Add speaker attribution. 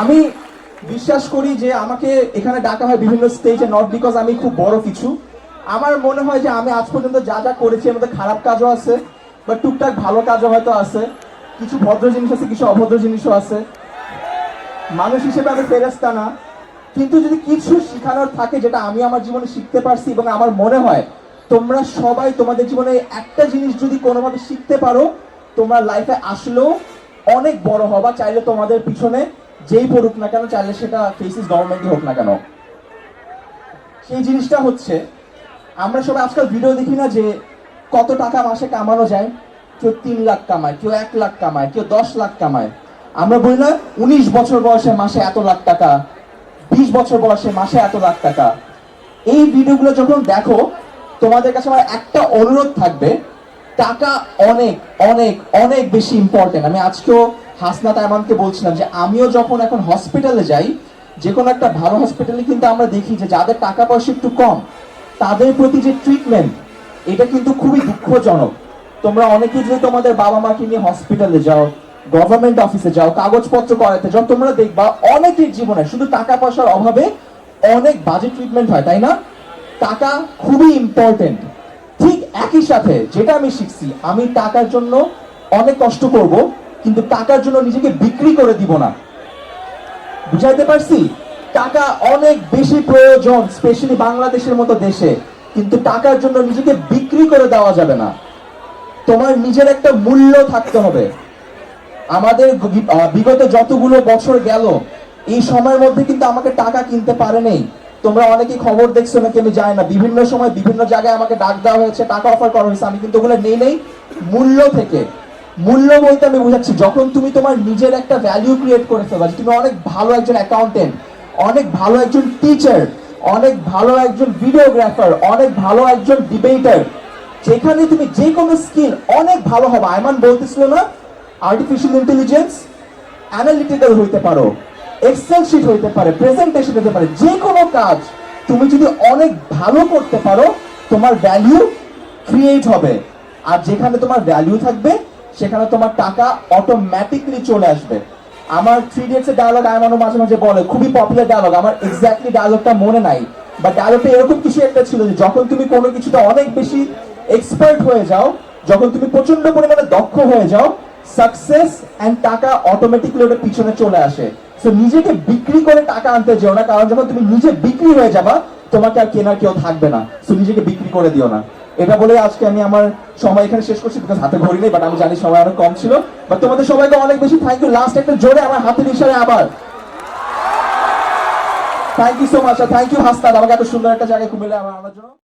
Speaker 1: আমি বিশ্বাস করি যে আমাকে এখানে ডাকা হয় বিভিন্ন স্টেজে নট বিকজ আমি খুব বড় কিছু। আমার মনে হয় যে আমি আজ পর্যন্ত যা যা করেছি আমাদের খারাপ কাজও আছে, বা টুকটাক ভালো কাজও হয়তো আছে। কিছু ভদ্র জিনিস আছে, কিছু অভদ্র জিনিসও আছে। মানুষ হিসেবে আমি ফেরেস্তা না। কিন্তু যদি কিছু শেখানোর থাকে যেটা আমি আমার জীবনে শিখতে পারছি এবং আমার মনে হয়, তোমরা সবাই তোমাদের জীবনে একটা জিনিস যদি কোনোভাবে শিখতে পারো, তোমরা লাইফে আসলেও অনেক বড় হবা, চাইলে তোমাদের পিছনে যেই পড়ুক না কেন, চাইলে সেটা ফেসিস গভর্নমেন্টই হোক না কেন। সেই জিনিসটা হচ্ছে, আমরা সবাই আজকাল ভিডিও দেখি না যে কত টাকা মাসে কামানো যায়? কেউ তিন লাখ কামায়, কেউ এক লাখ কামায়, কেউ দশ লাখ কামায়। আমরা বলি না, উনিশ বছর বয়সে মাসে এত লাখ টাকা, বিশ বছর বয়সে মাসে এত লাখ টাকা। এই ভিডিওগুলো যখন দেখো, তোমাদের কাছে আমার একটা অনুরোধ থাকবে, টাকা অনেক অনেক অনেক বেশি ইম্পর্টেন্ট আমি আজকেও হাসনাত আয়মানকে বলছিলাম যে, আমিও যখন এখন হসপিটালে যাই যে কোনো একটা ভালো হসপিটালে কিন্তু আমরা দেখি যে, যাদের টাকা পয়সা একটু কম, তাদের প্রতি যে ট্রিটমেন্ট এটা কিন্তু খুবই দুঃখজনক। তোমরা অনেকে যদি তোমাদের বাবা মাকে নিয়ে হসপিটালে যাও গভর্নমেন্ট অফিসে যাও, কাগজপত্র করাতে যাও, তোমরা দেখবা অনেকের জীবনে শুধু টাকা পয়সার অভাবে অনেক বাজে ট্রিটমেন্ট হয়, তাই না? টাকা খুবই ইম্পর্টেন্ট ঠিক একই সাথে যেটা আমি শিখছি, আমি টাকার জন্য অনেক কষ্ট করব কিন্তু টাকার জন্য নিজেকে বিক্রি করে দিব না। বুঝাইতে পারছি? টাকা অনেক বেশি প্রয়োজন স্পেশালি বাংলাদেশের মতো দেশে। কিন্তু টাকার জন্য নিজেকে বিক্রি করে দেওয়া যাবে না। তোমার নিজের একটা মূল্য থাকতে হবে। আমাদের বিগত যতগুলো বছর গেল, এই সময়ের মধ্যে কিন্তু আমাকে টাকা কিনতে পারে নেই। তোমরা অনেকেই খবর দেখছ, নাকি আমি জানি না। বিভিন্ন সময় বিভিন্ন জায়গায় আমাকে ডাক দেওয়া হয়েছে, টাকা অফার করা হয়েছে, আমি কিন্তু ওগুলো নেই নেই। মূল্য থেকে মূল্য বলতে আমি বুঝাচ্ছি, যখন তুমি তোমার নিজের একটা ভ্যালু ক্রিয়েট করে ফেলবা তুমি অনেক ভালো একজন অ্যাকাউন্টেন্ট অনেক ভালো একজন টিচার অনেক ভালো একজন ভিডিওগ্রাফার অনেক ভালো একজন ডিবেটার যেখানে তুমি যে কোনো স্কিল অনেক ভালো হবে। আয়মান বলতেছিল না? আর্টিফিশিয়াল ইন্টেলিজেন্স অ্যানালিটিক্যাল হইতে পারো এক্সেল শিট হইতে পারে প্রেজেন্টেশন হতে পারে, যে কোনো কাজ তুমি যদি অনেক ভালো করতে পারো, তোমার ভ্যালু ক্রিয়েট হবে। আর যেখানে তোমার ভ্যালু থাকবে সেখানে তোমার টাকা অটোমেটিকলি চলে আসবে। আমার থ্রি ডেটস এর ডায়লগ আয়মানো মাঝে মাঝে বলে, খুবই পপুলার ডায়লগ আমার এক্স্যাক্টলি ডায়লগটা মনে নাই। বা ডায়লগটা এরকম কিছু একটা ছিল যে, যখন তুমি কোনো কিছুতে অনেক বেশি এক্সপার্ট হয়ে যাও, যখন তুমি প্রচণ্ড পরিমাণে দক্ষ হয়ে যাও সাকসেস এন্ড টাকা অটোমেটিকলি ওটা পিছনে চলে আসে। সো নিজেকে বিক্রি করে টাকা আনতে যেও না, কারণ যখন তুমি নিজে বিক্রি হয়ে যাবা, তোমাকে আর কেনার কেউ থাকবে না। সো নিজেকে বিক্রি করে দিও না। এটা বলে আজকে আমি আমার সময় এখানে শেষ করছি বিকজ হাতে ঘড়ি নেই বাট আমি জানি সময় অনেক কম ছিল। বাট তোমাদের সবাইকে অনেক বেশি থ্যাংক ইউ লাস্ট একটা জোরে আমার হাতের ইশারে আবার। Thank you so much thank you হাস্তাদ আমাকে এত সুন্দর একটা জায়গায় কুমিল্লা আমার জন্য